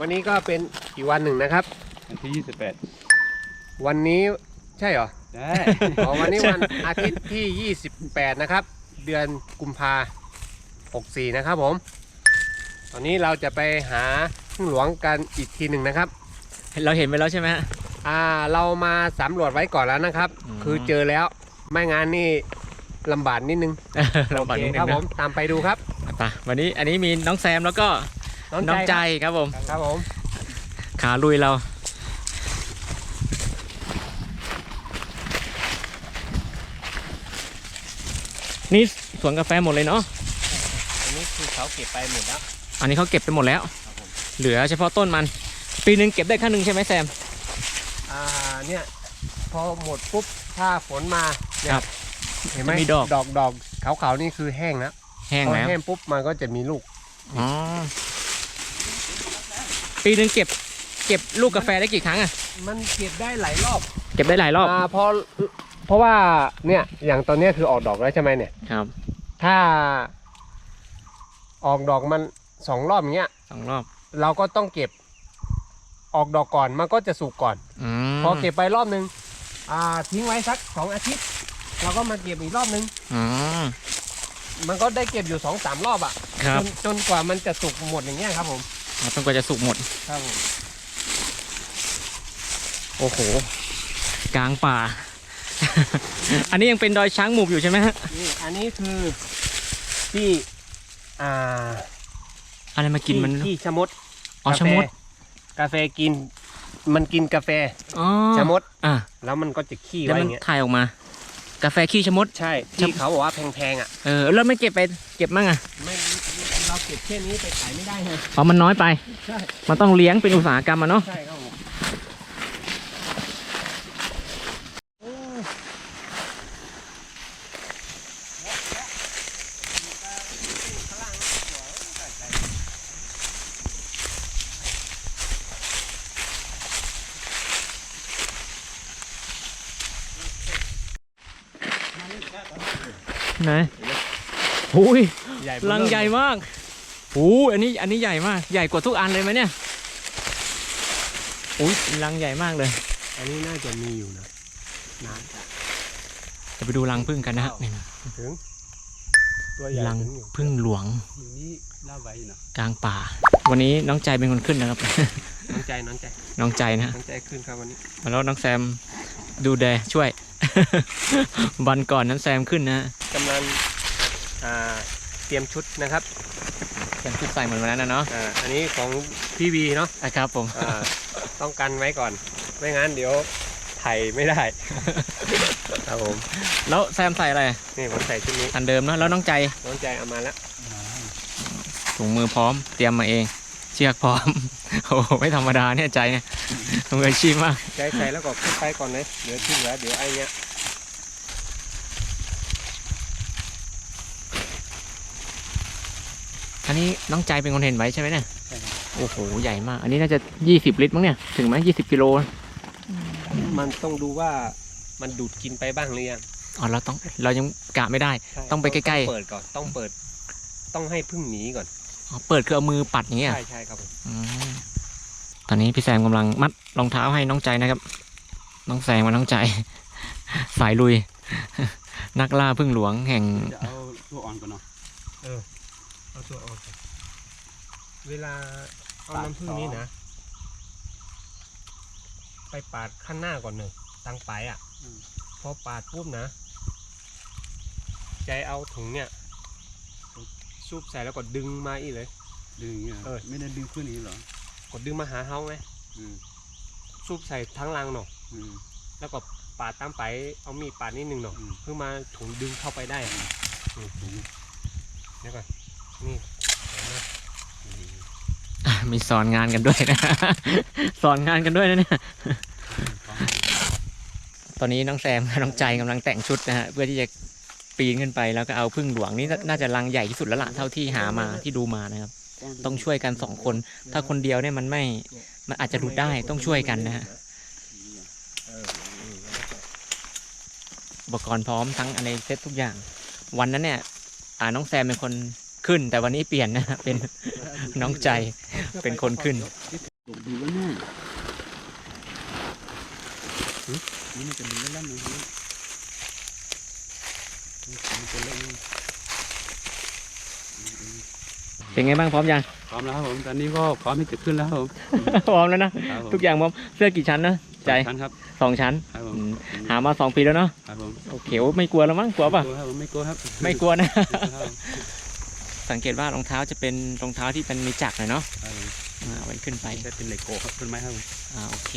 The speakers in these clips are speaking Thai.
วันนี้ก็เป็นอีกวันหนึ่งนะครับ วันที่ยี่สิบแปดวันนี้ใช่เหรอได้ อ๋อวันนี้วัน อาทิตย์ที่ 28 นะครับ เดือนกุมภา64 นะครับผม ตอนนี้เราจะไปหาพึ่งหลวงกันอีกทีหนึ่งนะครับ เราเห็นไปแล้วใช่ไหมฮะ อ่าเรามาสำรวจไว้ก่อนแล้วนะครับ อืม คือเจอแล้วไม่งานนี่ลำบากนิดนึงเราบัดนิดนึครังผนะมตามไปดูครับ ไปวันนี้อันนี้มีน้องแซมแล้วก็ น้องน้องใจใจครับผมครับครับผม ขาลุยเรา นี่สวนกาแฟหมดเลยเนาะ อันนี้คือเขาเก็บไปหมดแล้ว อันนี้เขาเก็บไปหมดแล้วครับผมเหลือเฉพาะต้นมัน ปีหนึ่งเก็บได้ครั้งหนึ่งใช่ไหมแซม อ่าเนี่ยพอหมดปุ๊บถ้าฝนมาเนี่ยครับเห็นไหมจะมีดอก ดอกดอกขาวๆนี่คือแห้งแล้วแห้งพอแล้ว แห้งปุ๊บมันก็จะมีลูก อ๋อ ปีหนึ่งเก็บเก็บลูกกาแฟได้กี่ครั้งอะมันเก็บได้หลายรอบเก็บได้หลายรอบอ่าเพราะเพราะว่าเนี่ยอย่างตอนเนี้ยคือออกดอกแล้วใช่ไหมเนี่ย ครับถ้า ออกดอกมันสองรอบอย่างเงี้ย สองรอบเราก็ต้องเก็บออกดอกก่อนมันก็จะสุกก่อน อืมพอเก็บไปรอบนึงอ่าทิ้งไว้สักสองอาทิตย์เราก็มาเก็บอีกรอบนึงอ๋อมันก็ได้เก็บอยู่สองสามรอบอะครัจบนจนกว่ามันจะสุกหมดอย่างเงี้ยครับผม อ๋อจนกว่าจะสุกหมด ครับผม โอ้โห กลางป่า อันนี้ยังเป็นดอยช้างหมูบอยู่ใช่ไหมฮะ นี่อันนี้คือที่อ่าอะไรมากินมัน ที่ที่ชะมดอ๋อกาแฟชะมด กาแฟกิน มันกินกาแฟอ๋อชะมด อะแล้วมันก็จะขี้แล้วไว้อมันย่างเงี้ย ถ่ายออกมา กาแฟขี้ชะมด ใช่ ที่เขาบอกว่าแพงๆอะ เออแล้วไม่เก็บไปเก็บมั่งอะ ไม่ เราเก็บแค่นี้ไปขายไม่ได้ไงอ๋อมันน้อยไป ใช่มันต้องเลี้ยงเป็นอุตสาหกรรมอะเนาะใช่ครับผมโอ้ยไหนโอ้ยใหญ่ลังใหญ่มาก โอ้ยอันนี้อันนี้ใหญ่มาก ใหญ่กว่าทุกอันเลยไหมเนี่ยอุ้ยลังใหญ่มากเลย อันนี้น่าจะมีอยู่นะนานจะไปดูรังพึ่งกันนะฮะนี่ถึงตัวใหญ่รังถึงอยู่พึ่งหลวงอยู่นี่ล่าไว้นะกลางป่า วันนี้น้องใจเป็นคนขึ้นนะครับ น้องใจน้องใจน้องใจนะฮะน้องใจขึ้นครับวันนี้แล้วน้องแซมดูแลช่วย วันก่อนนั้นแซมขึ้นนะฮะกำลังอ่าเตรียมชุดนะครับ แซมชุดใส่เหมือนวันนั้นนะเนาะอ่าอันนี้ของพี่วีเนาะอะครับผม อ่าต้องกันไว้ก่อน ไม่งั้นเดี๋ยวถ่ายไม่ได้ ครับผมแล้วแซมใส่อะไรนี่ผมใส่ชุดนี้อันเดิมเนาะแล้วน้องใจน้องใจเอามาแล้วถุงมือพร้อม เตรียมมาเอง เชือกพร้อม โอ้โหไม่ธรรมดาเนี่ยใจเนี่ยมืออาชีพมากใจใส่แล้วก็ขึ้นไปก่อนเลยเดี๋ยวที่เหลือเดี๋ยวไอ้เนี้ย อันนี้น้องใจเป็นคนเห็นไว้ใช่ไหมเนี่ยโอ้โหใหญ่มาก อันนี้น่าจะ20ลิตรมั้งเนี่ยถึงไหม20กิโลมันต้องดูว่ามันดูดกินไปบ้างหรือยังอ๋อเราต้องเรายังกะไม่ได้ใช่ต้องไปใกล้ๆเปิดก่อนต้องเปิด ต้องให้พึ่งหนีก่อนอ๋อเปิดคือเอามือปัดอย่างเงี้ยใช่ใช่ครับผมอืมตอนนี้พี่แซมกำลังมัดรองเท้าให้น้องใจนะครับ น้องแซมกับน้องใจ สายลุย นักล่าพึ่งหลวงแห่งจะเอาตัวอ่อนก่อนเนาะ เอาตัวออกก่อนเวลาเอาน้ำพึ่งนี้นะ ไปปาดข้างหน้าก่อนหนึ่งตั้งไปอะพอปาดปุ๊บนะ ใจเอาถุงเนี่ยซูบใส่แล้วก็ดึงมาอีกเลย ดึงอย่างเงี้ยเออ ไม่ได้ดึงขึ้นนี้เหรอกดดึงมาหาเฮาไหมอืมซูบใส่ทั้งรังเนาะอืม แล้วก็ปาดตามไปเอามีดปาดนิดนึงเนาะอืม เพื่อมาถุงดึงเข้าไปได้อะอืมเดี๋ยวก่อน นี่มีสอนงานกันด้วยนะ สอนงานกันด้วยนะเนี่ย ตอนนี้น้องแซมกับน้องใจกำลังแต่งชุดนะฮะเพื่อที่จะปีนขึ้นไปแล้วก็เอาพึ่งหลวงนี่น่าจะรังใหญ่ที่สุดแล้วล่ะเท่าที่หามาที่ดูมานะครับ ต้องช่วยกันสองคน ถ้าคนเดียวเนี่ยมันไม่ มันอาจจะหลุดได้ต้องช่วยกันนะฮะอุปกรณ์พร้อมทั้งอะไรเซ็ตทุกอย่าง วันนั้นเนี่ยอ่าน้องแซมเป็นคน ขึ้น แต่วันนี้เปลี่ยนนะฮะเป็นน้องใจเป็นคนขึ้นดูดูแล้วเนี่ยนี่มันจะมีแล้วๆหนึ่งมันจะเล่นเป็นไงบ้างพร้อมยังพร้อมแล้วครับผมตอนนี้ก็พร้อมที่จะขึ้นแล้วครับผมพร้อมแล้วนะครับผมทุกอย่างพร้อมเสื้อกี่ชั้นนะใจชั้นครับสองชั้นครับผอืมมหามาสองปีแล้วเนาะครับผมโอเคโอ้ไม่กลัวแล้วมั้งกลัวป่ะไม่กลัวครับผมไม่กลัวครับไม่กลัวนะครับผม สังเกตว่ารองเท้าจะเป็นรองเท้าที่เป็นมีจักรหน่อยเนาะครับผมอ่าเอาไว้ขึ้นไปจะเป็นเหล็กโกครับต้นไม้ครับผมอ่าโอเค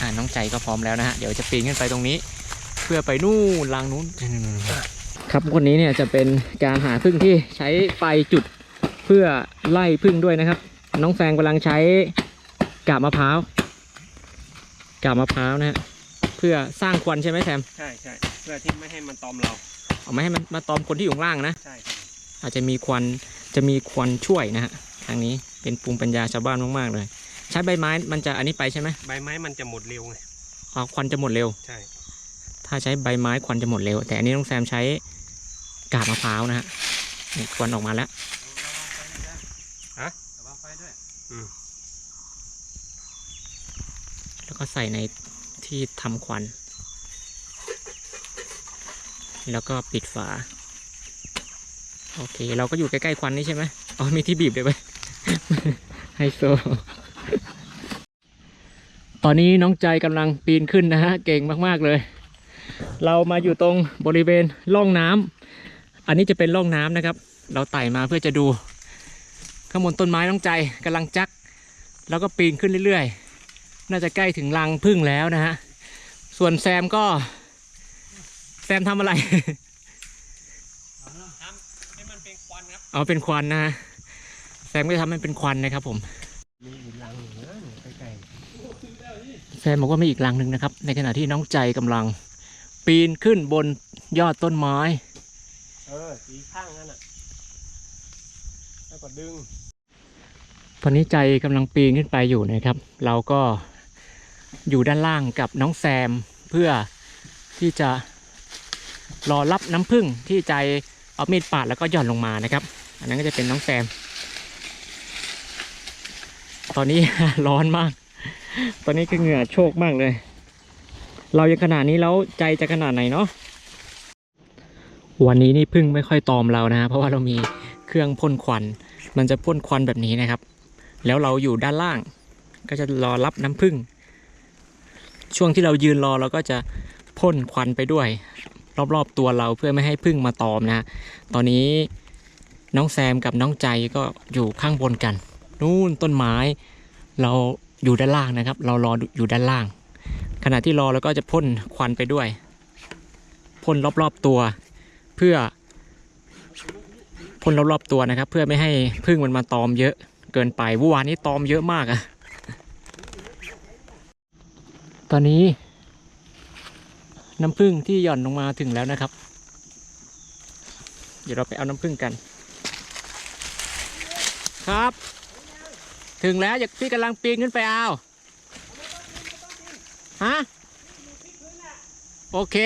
อ่าน้องใจก็พร้อมแล้วนะฮะเดี๋ยวจะปีนขึ้นไปตรงนี้ เพื่อไปนู่นลางนู้นครับคนนี้เนี่ยจะเป็นการหาพึ่งที่ใช้ไฟจุดเพื่อไล่พึ่งด้วยนะครับ น้องแซงกำลังใช้กาบมะพร้าวกาบมะพร้าวนะฮะเพื่อสร้างควันใช่ไหมแซมใช่ใช่เพื่อที่ไม่ให้มันตอมเราเอาไม่ให้มันมาตอมคนที่อยู่ข้างล่างนะใช่ครับ อาจจะมีควันจะมีควันช่วยนะฮะทางนี้เป็นภูมิปัญญาชาวบ้านมากๆเลย ใช้ใบไม้มันจะอันนี้ไปใช่ไหมใบไม้มันจะหมดเร็วไงอ๋อควันจะหมดเร็ว ใช่ ถ้าใช้ใบไม้ควันจะหมดเร็ว แต่อันนี้น้องแซมใช้กาบมะพร้าวนะฮะนี่ควันออกมาแล้วระวังไฟด้วยแล้วก็ใส่ในที่ทำควัน แล้วก็ปิดฝา โอเค เราก็อยู่ใกล้ๆควันนี่ใช่ไหมอ๋อมีที่บีบด้วยไหมไฮโซ ตอนนี้น้องใจกำลังปีนขึ้นนะฮะ เก่งมากๆเลย เรามาอยู่ตรงบริเวณร่องน้ำอันนี้จะเป็นร่องน้ำนะครับ เราไต่มาเพื่อจะดู ข้างบนต้นไม้น้องใจกำลังจัก แล้วก็ปีนขึ้นเรื่อยๆ น่าจะใกล้ถึงรังพึ่งแล้วนะฮะ ส่วนแซมก็ แซมทำอะไร ทำให้มันเป็นควันครับ เอาเป็นควันนะฮะแซมก็จะทำให้เป็นควันนะครับผมมีอีกรังหนึ่งนะใกล้แซมบอกว่ามีอีกรังหนึ่งนะครับ ในขณะที่น้องใจกำลัง ปีนขึ้นบนยอดต้นไม้ๆเออสีข้างนั่นน่ะแล้วก็ดึงตอนนี้ใจกำลังปีนขึ้นไปอยู่นะครับ เราก็อยู่ด้านล่างกับน้องแซมเพื่อที่จะรอรับน้ำผึ้งที่ใจเอามีดปาดแล้วก็หย่อนลงมานะครับ อันนั้นก็จะเป็นน้องแซม ตอนนี้ ร้อนมาก ตอนนี้คือเหงื่อโชกมากเลย เรายังขนาดนี้แล้วใจจะขนาดไหนเนาะ วันนี้นี่พึ่งไม่ค่อยตอมเรานะ เพราะว่าเรามีเครื่องพ่นควัน มันจะพ่นควันแบบนี้นะครับ แล้วเราอยู่ด้านล่าง ก็จะรอรับน้ำผึ้งช่วงที่เรายืนรอเราก็จะพ่นควันไปด้วย รอบๆตัวเราเพื่อไม่ให้ผึ้งมาตอมนะ ตอนนี้ น้องแซมกับน้องใจก็อยู่ข้างบนกัน นู่นต้นไม้ เราอยู่ด้านล่างนะครับ เรารออยู่ด้านล่าง ขณะที่รอเราก็จะพ่นควันไปด้วยพ่นรอบๆตัว เพื่อพ่นรอบๆตัวนะครับ เพื่อไม่ให้ผึ้งมันมาตอมเยอะเกินไปเมื่อวานนี้ตอมเยอะมากอะตอนนี้น้ำผึ้งที่หย่อนลงมาถึงแล้วนะครับ เดี๋ยวเราไปเอาน้ำผึ้งกัน ครับ ถึงแล้วอยากพี่กำลังปีนขึ้นไปเอาฮะโอเค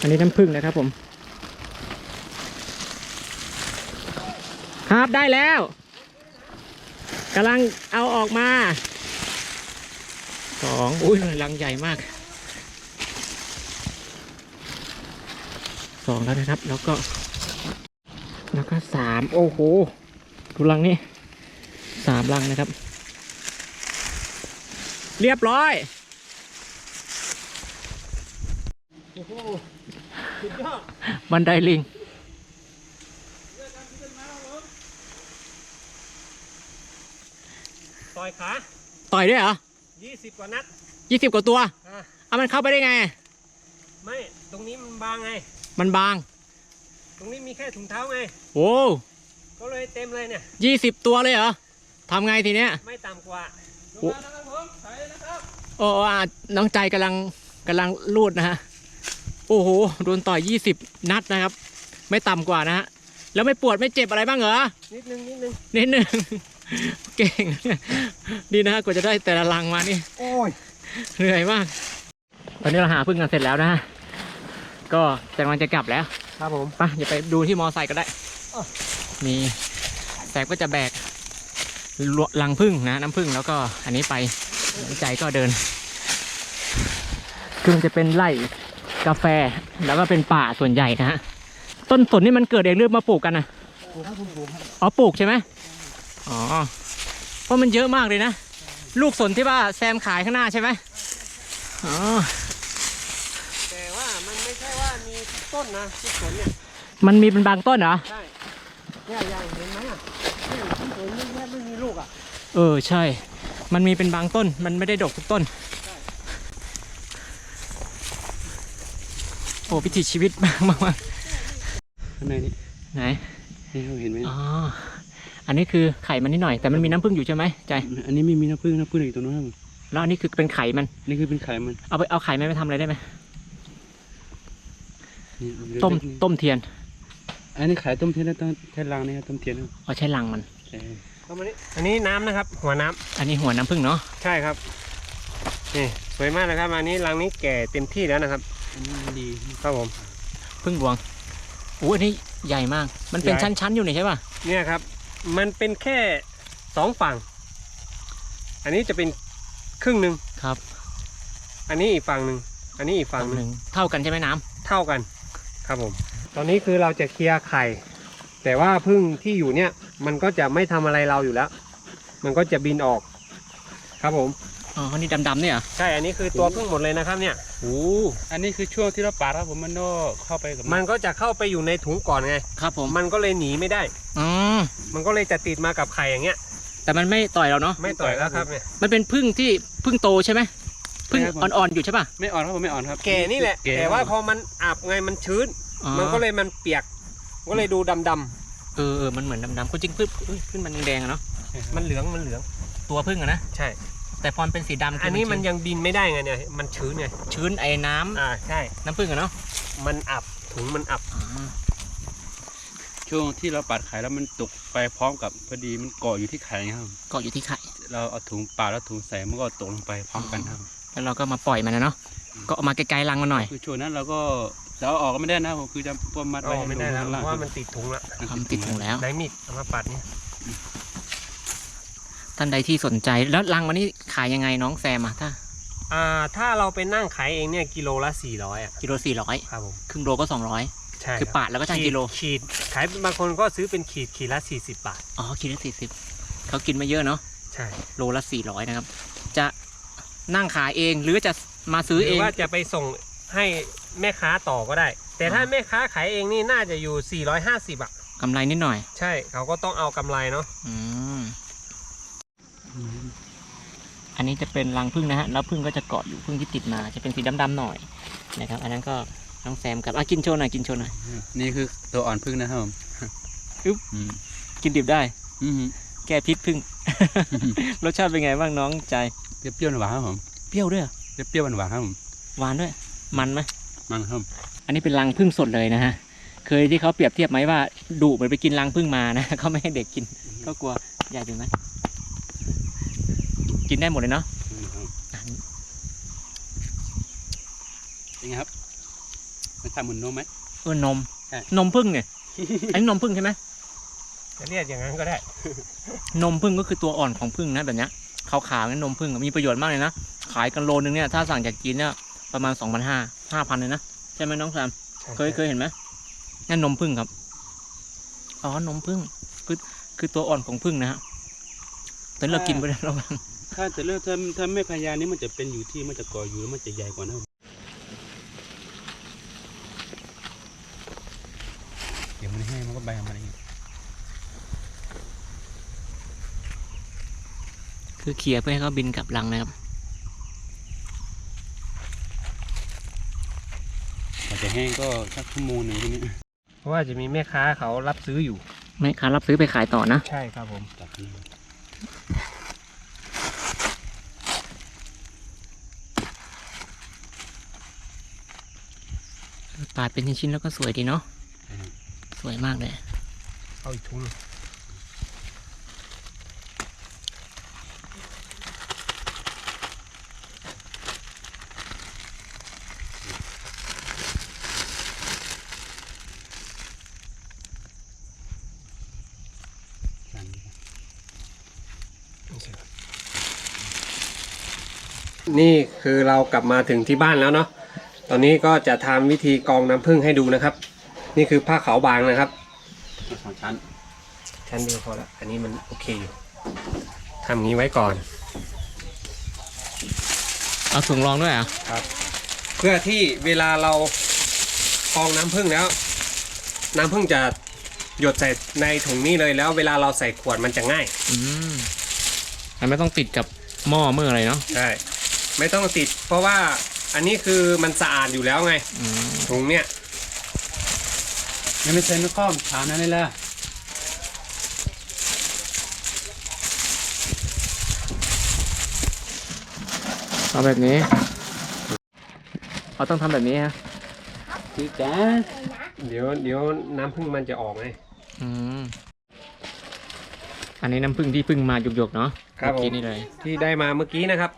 อันนี้น้ำผึ้งนะครับผม ครับได้แล้วกำลังเอาออกมาสองอุ้ยรังใหญ่มาก สองแล้วนะครับ แล้วก็ แล้วก็สามโอ้โหดูรังนี้สามรังนะครับ เรียบร้อยโอ้โหสุดยอดบันไดลิงต่อยขาต่อยด้วยเหรอ20กว่านัดยี่สิบกว่าตัวอะเอามันเข้าไปได้ไง ไม่ ตรงนี้มันบางไง มันบาง ตรงนี้มีแค่ถุงเท้าไงโอ้ก็เลยเต็มเลยเนี่ยยี่สิบตัวเลยเหรอทำไงทีเนี้ย ไม่ต่ำกว่าโอ้โอ้อะน้องใจกำลังกำลังรูดนะฮะ โอ้โห โดนต่อยยี่สิบนัดนะครับ ไม่ต่ำกว่านะฮะ แล้วไม่ปวดไม่เจ็บอะไรบ้างเหรอ นิดนึงนิดนึงนิดหนึ่ง เก่ง ดีนะฮะกว่าจะได้แต่ละลังมานี่ โอ้ย เหนื่อยมาก ตอนนี้เราหาพึ่งกันเสร็จแล้วนะฮะ ก็กำลังจะกลับแล้วครับผมไปอย่าไปดูที่มอไซค์ก็ได้มีแสบก็จะแบกลวลังพึ่งนะน้ำพึ่งแล้วก็อันนี้ไปใจก็เดินคือมันจะเป็นไร่กาแฟแล้วก็เป็นป่าส่วนใหญ่นะฮะต้นสนนี่มันเกิดเองหรือมาปลูกกันนะอ๋อปลูกใช่ไหมอ๋อเพราะมันเยอะมากเลยนะ ลูกสนที่ว่าแซมขายข้างหน้าใช่ไหมอ๋อ แต่ว่ามันไม่ใช่ว่ามีทุก ต้นนะทุกสวนเนี่ยมันมีเป็นบางต้นเหรอใช่เนี่ยอย่างเห็นไหมอะเนี่ยทุกสวนนี่แทบไม่มีลูกอะเออใช่ มันมีเป็นบางต้น มันไม่ได้ดกทุกต้นโอ้พิถีชีวิตมากมากมากข้างในนี่ไหนนี่เราเห็นไหมอ๋ออันนี้คือไข่มันนิดหน่อยแต่มันมีน้ำผึ้งอยู่ใช่ไหมใจอันนี้ไม่มีน้ำผึ้งน้ำผึ้งอยู่ตรงนู้นครับแล้วอันนี้คือเป็นไข่มันนี่คือเป็นไข่มันเอาไปเอาไข่มันไปทำอะไรได้ไหมนี่ ต้มเล็กๆนี่ต้มเทียน อันนี้ขายต้มเทียนนะต้มแค่รังนี่ครับต้มเทียนครับเอาใช้ลังมันใช่เข้ามานี่อันนี้น้ำนะครับ หัวน้ำอันนี้หัวน้ำผึ้งเนาะใช่ครับนี่สวยมากนะครับอันนี้รังนี้แก่เต็มที่แล้วนะครับอันนี้มันดีครับผมผึ้งบวงอู้อันนี้ใหญ่มาก มันเป็นใหญ่ชั้นๆอยู่นี่ใช่ป่ะเนี่ยครับ มันเป็นแค่สองฝั่ง อันนี้จะเป็นครึ่งหนึ่งครับ อันนี้อีกฝั่งหนึ่งอันนี้อีกฝั่งหนึ่งเท่ากันใช่ไหมน้ำเท่ากัน ครับผม ตอนนี้คือเราจะเคลียร์ไข่ แต่ว่าพึ่งที่อยู่เนี่ย มันก็จะไม่ทำอะไรเราอยู่แล้ว มันก็จะบินออก ครับผมอ๋อนี่ดำๆเนี่ยเหรอใช่อันนี้คือตัวพึ่งหมดเลยนะครับเนี่ยโอ้อันนี้คือช่วงที่เราปาดครับผมมันก็เข้าไปกับมันก็จะเข้าไปอยู่ในถุงก่อนไงครับ ผมมันก็เลยหนีไม่ได้อ๋อมันก็เลยจะติดมากับไข่อย่างเงี้ย แต่มันไม่ต่อยเราเนาะไม่ต่อยแล้วครับเนี่ยมันเป็นพึ่งที่พึ่งโตใช่ไหม พึ่งใช่ครับผมอ่อนๆอยู่ใช่ป่ะ ไม่อ่อนครับผมไม่อ่อนครับแก่นี่แหละ ก่แต่ว่าพอมันอับไงมันชื้น อ๋อมันก็เลยมันเปียกก็เลยดูดำเออเออมันเหมือนดำๆก็จริงพึ่งอุ๊ยพึ่งมันแดงๆอะเนาะๆมันเหลืองมันเหลืองตัวพึ่งอะนะใช่ แต่พอมันเป็นสีดำคือันนี้มันชื้ยังบินไม่ได้ไงเนี่ยมันชื้นไงชื้นไอ้น้ำอ่าใช่ น้ำพึ่งอะเนาะมันอับถุงมันอับอ๋อช่วงที่เราปาดไข่แล้วมันตกไปพร้อมกับพอดีมันเกาะอยู่ที่ไข่ครับ เกาะอยู่ที่ไข่เราเอาถุงปาดแล้วถุงใส่มันก็ตกลงไปพร้อมกันครับ แล้วเราก็มาปล่อยมันนะเนาะก็เอามาไกลๆรังมันหน่อยคือช่วงนั้นเราก็จะเอาออกก็ไม่ได้นะผมคือจะประมัดอ๋ไว้อไม่ได้แล้วข้งเพล่างราะว่ามันติดถุงละความนติดถุงแล้วได้มีดเอามาปัดนี่ท่านใดที่สนใจแล้วรังมันนี่ขายยังไงน้องแซมอะถ้าอ่าถ้าเราไปนั่งขายเองเนี่ยกิโลละ400อะกิโลสี่ร้อยครับผมครึ่งโลก็สองร้อยใช่คือรับปาดแล้วก็ชั่งกิโลขีดขายบางคนก็ซื้อเป็นขีดขีดละ40บาทอ๋อกิโลสี่สิบเขากินไม่เยอะเนาะใช่โลละสี่ร้อยนะครับ จะ นั่งขายเองหรือจะมาซื้อหเอรืองว่าจะไปส่งให้แม่ค้าต่อก็ได้ แต่ถ้าแม่ค้าขายเองนี่น่าจะอยู่ 450อะ กำไรนิดหน่อย ใช่เขาก็ต้องเอากำไรเนาะอืม อันนี้จะเป็นรังผึ้งนะฮะ แล้วผึ้งก็จะเกาะอยู่ผึ้งที่ติดมา จะเป็นสีดำๆหน่อยนะครับ อันนั้นก็น้องแซมกับอะกินโชว์หน่อยกินโชว์หน่อย นี่คือตัวอ่อนพึ่งนะครับผมอึ๊บอืมกินดิบได้ อืมแก้พิษผึ้ง รสชาติเป็นไงบ้างน้องใจ เปรี้ยวๆหวานๆครับผมเปรี้ยวด้วยเหรอเปรี้ยวๆหวานๆครับผมหวานด้วย มันไหมมันครับ อันนี้เป็นรังผึ้งสดเลยนะฮะเคยที่เขาเปรียบเทียบไหมว่าดุเหมือนไปกินรังผึ้งมานะเขาไม่ให้เด็กกินก็กลัวใหญ่ไปไหมกินได้หมดเลยเนาะอืมครับเป็นไงครับมันทำเหมือนนมไหมเออนมใช่นมผึ้งเนี่ยอันนี้นมผึ้งใช่ไหมจะเรียกอย่างนั้นก็ได้ นมผึ้งก็คือตัวอ่อนของผึ้งนะแบบเนี้ย ขาวๆนี่นมผึ้งอะมีประโยชน์มากเลยนะ ขายกันโลนึงเนี่ยถ้าสั่งจากจีนเนี่ยประมาณ2 5 0 0 5 5,000เลยนะ ใช่ไหมน้องแซมเคยเคยเห็นไหมนั่นนมผึ้งครับอ๋อนมผึ้งคือคือตัวอ่อนของผึ้งนะฮะตอนนเรากินไปแล้วเราถ้าจะเลือกถ้าถ้าไม่พยานี้มันจะเป็นอยู่ที่มันจะก่ออยู่แล้วมันจะใหญ่กว่านะครับเดี๋ยวมันแห้งมันก็ใบของมันเอง คือเคลียร์เพื่อให้เขาบินกลับรังนะครับกว่าจะแห้งก็สักชั่วโมงหนึ่งทีนี้เพราะว่าจะมีแม่ค้าเขารับซื้ออยู่แม่ค้ารับซื้อไปขายต่อนะ ใช่ครับผมตัดนี่ปาดเป็นชิ้นๆแล้วก็สวยดีเนาะ สวยมากเลย เอาอีกถุงหนึ่ง นี่ คือเรากลับมาถึงที่บ้านแล้วเนาะตอนนี้ก็จะทำวิธีกรองน้ำผึ้งให้ดูนะครับ นี่คือผ้าขาวบางนะครับสองชั้น ชั้นเดียวพอละอันนี้มันโอเคอยู่ทำงี้ไว้ก่อน เอาถุงรองด้วยเหรอะครับ เพื่อที่เวลาเรากรองน้ำผึ้งแล้ว น้ำผึ้งจะหยดใส่ในถุงนี้เลยแล้ว เวลาเราใส่ขวดมันจะง่าย อืมมันไม่ต้องติดกับหม้อเมื่ออะไรเนาะใช่ ไม่ต้องติด เพราะว่าอันนี้คือมันสะอาดอยู่แล้วไงอืมถุงเนี้ยยังไม่เซ็นไม่ข้อมฐานนั้นเลยล่ะเอาแบบนี้เราต้องทำแบบนี้ฮะคือแกเดี๋ยวเดี๋ยวน้ำผึ้งมันจะออกไงอืมอันนี้น้ำผึ้งที่เพึ่งมาหยกๆเนาะครับผมเมื่อกี้นี่เลยที่ได้มาเมื่อกี้นะครับ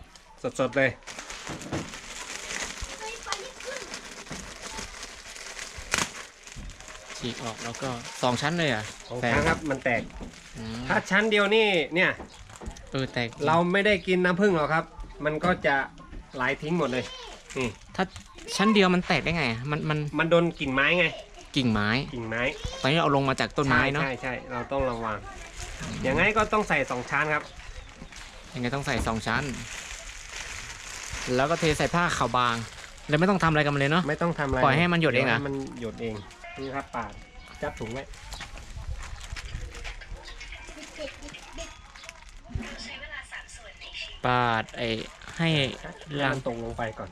สดๆเลยฉีกออกแล้วก็สองชั้นเลยอะของแตกครั้งครับมันแตก อืมถ้าชั้นเดียวนี่เนี่ย เออแตกเราไม่ได้กินน้ำผึ้งหรอกครับ มันก็จะไหลทิ้งหมดเลย นี่ ถ้าชั้นเดียวมันแตกได้ไงอะมันมันมันโดนกิ่งไม้ไง กิ่งไม้ กิ่งไม้ตอนนี้เราเอาลงมาจากต้นไม้เนาะใช่ใช่ใช่เราต้องระวัง อย่างไงก็ต้องใส่สองชั้นครับ ยังไงต้องใส่สองชั้น แล้วก็เทใส่ผ้าขาวบาง แล้วไม่ต้องทำอะไรกับมันเลยเนาะ ไม่ต้องทำอะไรปล่อยให้มันหยดเองเหรอวให้มันหยดเองนี่ครับปาดจับถุงไว้ปาดไอ้ให้ให้ล้างมันตรงลงไปก่อน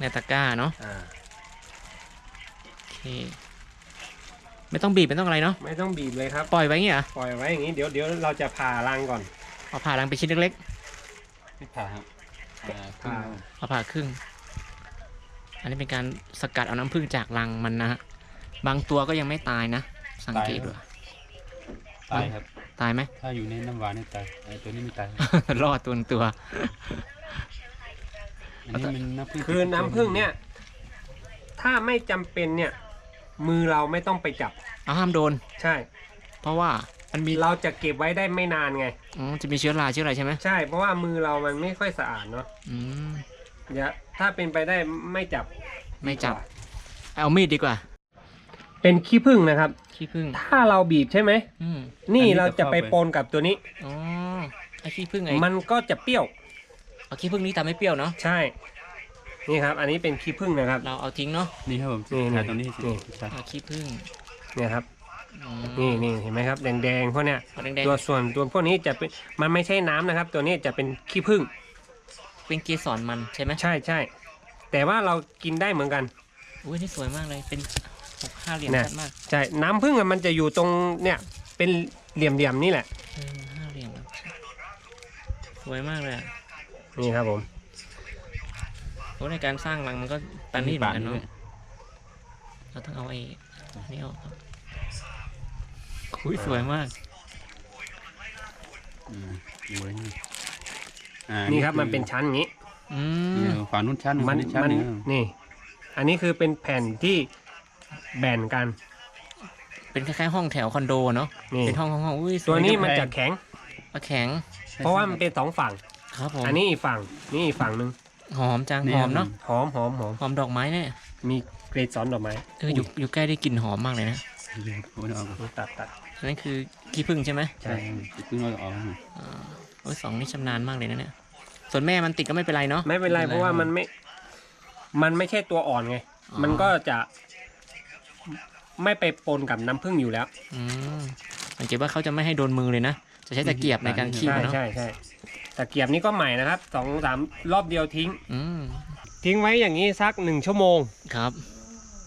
ในตะกร้าเนาะอ่าโอเคไม่ต้องบีบไม่ต้องอะไรเนาะไม่ต้องบีบเลยครับปล่อยไว้เงี้ยเหรอปล่อยไว้อย่างนี้เดี๋ยวเดี๋ยวเราจะผ่ารังก่อนเอาผ่ารังไปนชิ้นเล็กไม่ผ่าครับ อ่าผ่าๆเอาผ่าครึ่ง อันนี้เป็นการสกัดเอาน้ำผึ้งจากรังมันนะฮะบางตัวก็ยังไม่ตายนะ สังเกตดูตายครับ ตายไหมถ้าอยู่ในน้ำหวานเนี่ยตายไอ้ตัวนี้ไม่ตาย รอดตัวหนึ่งตัวอันนี้มันน้ำผึ้งคือน้ำผึ้งเนี่ย ถ้าไม่จำเป็นเนี่ย มือเราไม่ต้องไปจับเอาห้ามโดน ใช่ เพราะว่ามันมีเราจะเก็บไว้ได้ไม่นานไงอ๋อจะมีเชื้อราเชื้ออะไรใช่ไหมใช่ เพราะว่ามือเรามันไม่ค่อยสะอาดเนาะอืมเดี๋ยวถ้าเป็นไปได้ไม่จับไม่จับ เอามีดดีกว่า เป็นขี้ผึ้งนะครับ ขี้ผึ้งถ้าเราบีบใช่ไหมอืมนี่เราจะไปปนกับตัวนี้ อ๋อไอ้ขี้ผึ้งไอ้มันก็จะเปรี้ยวเอาขี้ผึ้งนี้ทำให้เปรี้ยวเนาะใช่ นี่ครับ อันนี้เป็นขี้ผึ้งนะครับ เราเอาทิ้งเนาะนี่ครับผมนี่นี่ถ่ายตรงนี้สินี่ใช่เอาขี้ผึ้งเนี่ยครับอืม นี่นี่เห็นไหมครับแดงๆพวกเนี้ยเอาแดงตัวส่วนตัวพวกนี้จะเป็นมันไม่ใช่น้ำนะครับ ตัวนี้จะเป็นขี้ผึ้งๆเป็นเกสรมันใช่ไหมใช่ใช่แต่ว่าเรากินได้เหมือนกัน อุ้ยนี่สวยมากเลย เป็นหกห้าเหลี่ยมเนี่ย ชัดมากใช่น้ำผึ้งอะมันจะอยู่ตรงเนี่ยเป็นเหลี่ยมๆนี่แหละเออห้าเหลี่ยมครับสวยมากเลยอะนี่ครับผมโอ้ในการสร้างรังมันก็ตันนี่เหมือนกันด้วเนาะยเราต้องเอาไอ้อันนี่ออกครับ อุ้ยสวยมาก อืมอยู่ไว้นี่อ่านี่ครับอมันเป็นชั้นอย่างนี้ อืเนี่มยฝั่งนู้นชั้นหนึ่งมันฝั่งนี้ชั้นมันหนึ่งนี่ อันนี้คือเป็นแผ่นที่แบ่นกัน เป็นคล้ายๆห้องแถวคอนโดเนาะ นี่ เป็นห้องห้องห้องอุ้ยสตัววยนี้จังมันจะแข็งเอาแข็ง เพราะว่ามันเป็นสองฝั่ง ครับผมอันนี้อีกฝั่ง นี่อีกฝั่งหนึ่งหอมจังหอมเนาะ หอมหอมหอมหอมดอกไม้เนี่ยมีเกรดสอนดอกไม้เอออยู่อยู่ใกล้ได้กลิ่นหอมมากเลยนะ โอ้ยเอาออกนี่ตัดตัด อันนั้นคือขี้ผึ้งใช่ไหมใช่ใช่เพิ่งเอาออกอ่าโอ้ยสองนี่ชำนาญมากเลยนะเนี่ย ส่วนแม่มันติดก็ไม่เป็นไรเนาะ ไม่เป็นไรเพราะว่ามันไม่ มันไม่ใช่ตัวอ่อนไง อ๋อ มันก็จะไม่ไปปนกับน้ำผึ้งอยู่แล้ว อืมสังเกตว่าเขาจะไม่ให้โดนมือเลยนะ จะใช้ตะเกียบในการคีบใช่เนาะใช่ใช่ตะเกียบนี้ก็ใหม่นะครับสองสามรอบเดียวทิ้ง อืมทิ้งไว้อย่างนี้สักหนึ่งชั่วโมง ครับ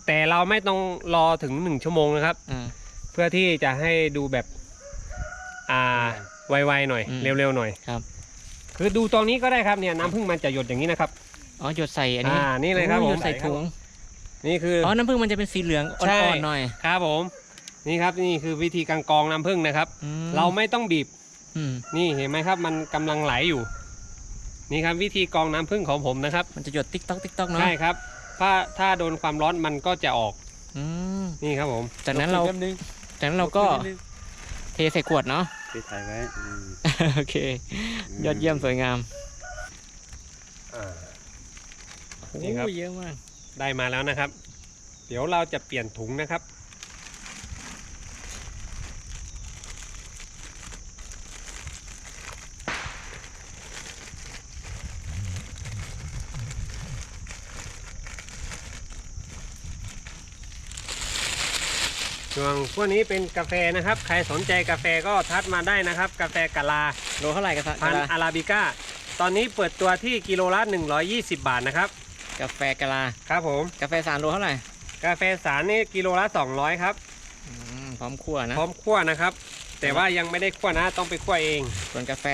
แต่เราไม่ต้องรอถึงหนึ่งชั่วโมงนะครับอืมเพื่อที่จะให้ดูแบบ อ่าไวๆหน่อย อืม เร็วๆหน่อย ครับคือดูตรงนี้ก็ได้ครับเนี่ยน้ำผึ้งมันจะหยดอย่างนี้นะครับ อ๋อหยดใส่อันนี้อ่านี่เลยครับโอ้ผม หยดใส่ถุงนี่คือ อ๋อน้ำผึ้งมันจะเป็นสีเหลืองอ่ใช่ อนๆหน่อยครับผม นี่ครับนี่คือวิธีการกรองน้ำผึ้งนะครับ อืมเราไม่ต้องบีบ อืมนี่เห็นไหมครับมันกำลังไหลอยู่ นี่ครับวิธีกรองน้ำผึ้งของผมนะครับ มันจะหยดติ๊กต๊อกติ๊กต๊อกเนาะใช่ครับ ถ้าถ้าโดนความร้อนมันก็จะออก อืมนี่ครับผม จากนั้นเรา แป๊บนึง จากนั้นเราก็เทใส่ขวดเนาะไปถ่ายไว้อืมโอเค ยอดเยี่ยมสวยงามอ่า โอ้โหนี่ครับเยอะมาก ได้มาแล้วนะครับ เดี๋ยวเราจะเปลี่ยนถุงนะครับ ส่วนพวกนี้เป็นกาแฟนะครับ ใครสนใจกาแฟก็ทักมาได้นะครับ กาแฟกะลาโลเท่าไหร่กันพันกะธุ์ลาอาราบิก้า ตอนนี้เปิดตัวที่กิโลละ120 บาทนะครับ กาแฟกะลา ครับผม กาแฟสารโลเท่าไหร่ กาแฟสารนี่กิโลละ200ครับอืมพร้อมคั่วนะ พร้อมคั่วนะครับ แต่ว่ายังไม่ได้คั่วนะ ต้องไปคั่วเอง ส่วนกาแฟ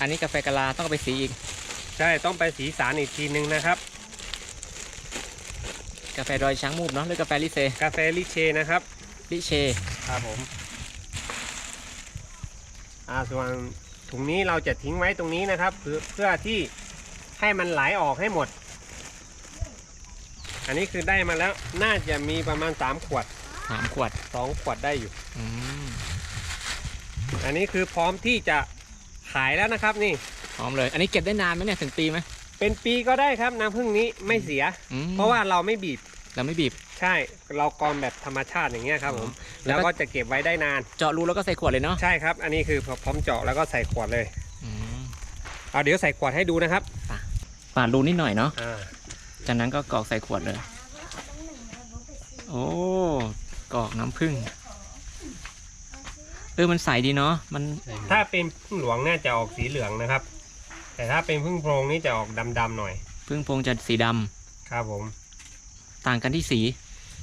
อันนี้กาแฟกะลาต้องเอาไปสีอีก ใช่ ต้องไปสีสารอีกทีนึงนะครับ กาแฟดอยช้างมูบเนาะหรือกาแฟลิเซกาแฟลิเชนะครับลิเชครับผมอ่าส่วนถุงนี้เราจะทิ้งไว้ตรงนี้นะครับ เพื่อเพื่อที่ให้มันไหลออกให้หมด อันนี้คือได้มาแล้วน่าจะมีประมาณ 3 ขวด สามขวด2 ขวดได้อยู่ อืมอันนี้คือพร้อมที่จะขายแล้วนะครับนี่ พร้อมเลย อันนี้เก็บได้นานไหมเนี่ยถึงปีไหม เป็นปีก็ได้ครับน้ำผึ้งนี้ไม่เสีย อืมเพราะว่าเราไม่บีบเราไม่บีบ ใช่เรากรองแบบธรรมชาติอย่างเงี้ยครับผมแล้แล้ววก็ ก็จะเก็บไว้ได้นานเจาะรูแล้วก็ใส่ขวดเลยเนาะใช่ครับ อันนี้คือพร้อมเจาะแล้วก็ใส่ขวดเลยอืมเอาเดี๋ยวใส่ขวดให้ดูนะครับปาดรูนิดหน่อยเนาะอ่าจากนั้นก็กรอกใส่ขวดเลย โอ้กรอกน้ำผึ้งเออมันใสดีเนาะมันถ้าเป็นพึ่งหลวงเนี่ยจะออกสีเหลืองนะครับ แต่ถ้าเป็นพึ่งโพรงนี่จะออกดำๆหน่อยผึ้งโพรงจะสีดำครับผม ต่างกันที่สี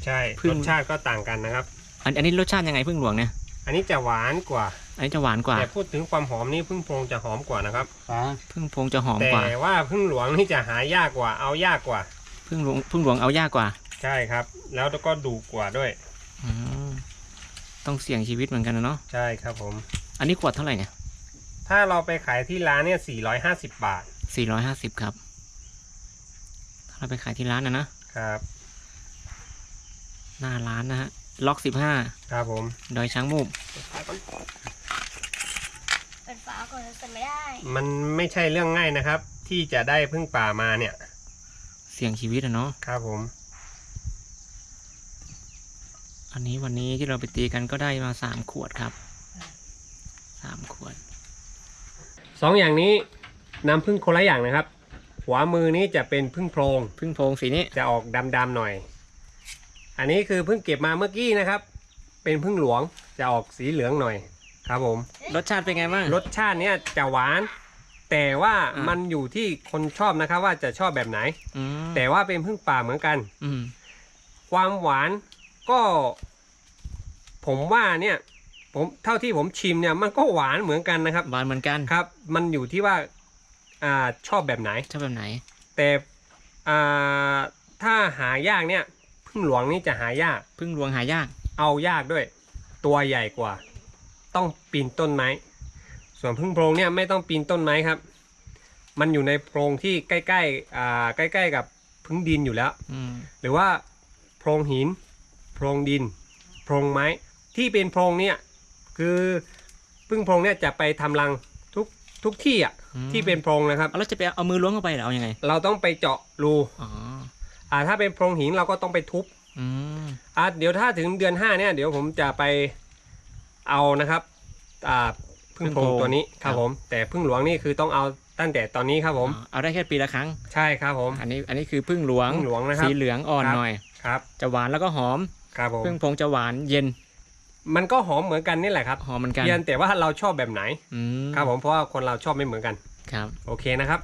ใช่พึ่รงสชาติก็ต่างกันนะครับ อันอันนี้รสชาติยังไงผึ้งหลวงเนี่ย อันนี้จะหวานกว่า อันนี้จะหวานกว่า แต่พูดถึงความหอมนี่พึ่งโพรงจะหอมกว่านะครับ ฟ้าผึ้งโพรงจะหอมแต่กว่า ว่าพึ่งหลวงนี่จะหายากกว่า เอายากกว่าผึ้งหลวงผึ้งหลวงเอายากกว่าใช่ครับ แล้วก็ดุกว่าด้วย อืมต้องเสี่ยงชีวิตเหมือนกันนะเนาะ ใช่ครับผม อันนี้ขวดเท่าไหร่เนี่ย ถ้าเราไปขายที่ร้านเนี่ย450บาท สี่ร้อยห้าสิบครับ ถ้าเราไปขายที่ร้านนะนะครับ หน้าร้านนะฮะ ล็อกสิบห้าครับผมดอยช้างมูบเปิดฝาก่อนแต่ไม่ได้ มันไม่ใช่เรื่องง่ายนะครับ ที่จะได้พึ่งป่ามาเนี่ย เสี่ยงชีวิตอะเนาะ ครับผม อันนี้วันนี้ที่เราไปตีกันก็ได้มาสามขวดครับ สามขวด สองอย่างนี้น้ำพึ่งคนละอย่างนะครับหัวมือนี้จะเป็นพึ่งโพรงพึ่งโพรงสีนี้จะออกดำๆหน่อย อันนี้คือเพิ่งเก็บมาเมื่อกี้นะครับ เป็นพึ่งหลวงจะออกสีเหลืองหน่อยครับผม รสชาติเป็นไงบ้างรสชาติเนี้ยจะหวาน แต่ว่าอ่ามัมันอยู่ที่คนชอบนะครับ ว่าจะชอบแบบไหน อืมแต่ว่าเป็นพึ่งป่าเหมือนกัน อืมความหวานก็ ผมว่าเนี่ย ผมเท่าที่ผมชิมเนี่ยมันก็หวานเหมือนกันนะครับ หวานเหมือนกันครับ มันอยู่ที่ว่าอ่าชอบแบบไหน ชอบแบบไหน แต่อ่าถ้าหายากเนี่ยพึ่งหลวงนี่จะหายาก พึ่งหลวงหายาก เอายากด้วย ตัวใหญ่กว่า ต้องปีนต้นไม้ ส่วนพึ่งโพรงเนี่ยไม่ต้องปีนต้นไม้ครับ มันอยู่ในโพรงที่ใกล้ๆอ่าใกล้ ๆ กับพึ่งดินอยู่แล้วอืมหรือว่าโพรงหินโพรงดินโพรงไม้ที่เป็นโพรงเนี่ย คือพึ่งโพรงเนี่ยจะไปทำรังทุกทุกที่อะอืม ที่เป็นโพรงนะครับ เอาแล้วจะไปเอามือล้วงเข้าไปเหรอเอายังไงเราต้องไปเจาะรูอ๋ออ่าถ้าเป็นโพรงหินเราก็ต้องไปทุบอืมอ่าเดี๋ยวถ้าถึงเดือนห้าเนี่ยเดี๋ยวผมจะไปเอานะครับอ่าพึ่งโพรงตัวนี้ครับผม แต่พึ่งหลวงนี่คือต้องเอาตั้งแต่ตอนนี้ครับผม อ๋อเอาได้แค่ปีละครั้ง ใช่ครับผม อันนี้อันนี้คือพึ่งหลวงพึ่งหลวงนะครับสีเหลืองอ่อนครับ หน่อย ครับจะหวานแล้วก็หอมครับผม พึ่งโพรงจะหวานเย็น มันก็หอมเหมือนกันนี่แหละครับหอมเหมือนกันเพียงแต่ว่าเราชอบแบบไหนอืมครับผมเพราะว่าคนเราชอบไม่เหมือนกัน ครับ โอเคนะครับ